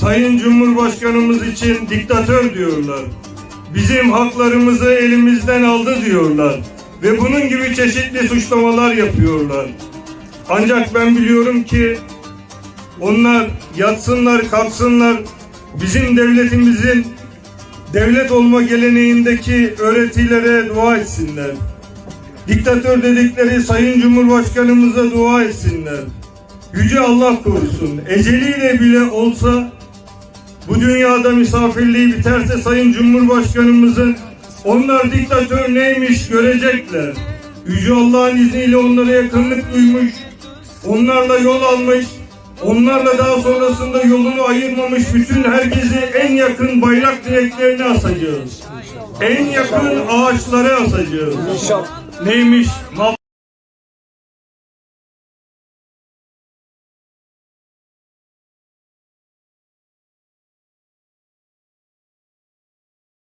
Sayın Cumhurbaşkanımız için diktatör diyorlar. Bizim haklarımızı elimizden aldı diyorlar. Ve bunun gibi çeşitli suçlamalar yapıyorlar. Ancak ben biliyorum ki onlar yatsınlar, kalksınlar, bizim devletimizin devlet olma geleneğindeki öğretilere dua etsinler. Diktatör dedikleri Sayın Cumhurbaşkanımıza dua etsinler. Yüce Allah korusun. Eceliyle bile olsa bu dünyada misafirliği biterse Sayın Cumhurbaşkanımızın onlar diktatör neymiş görecekler. Yüce Allah'ın izniyle onlara yakınlık duymuş, onlarla yol almış, onlarla daha sonrasında yolunu ayırmamış bütün herkesi en yakın bayrak direklerine asacağız. En yakın ağaçlara asacağız. Neymiş?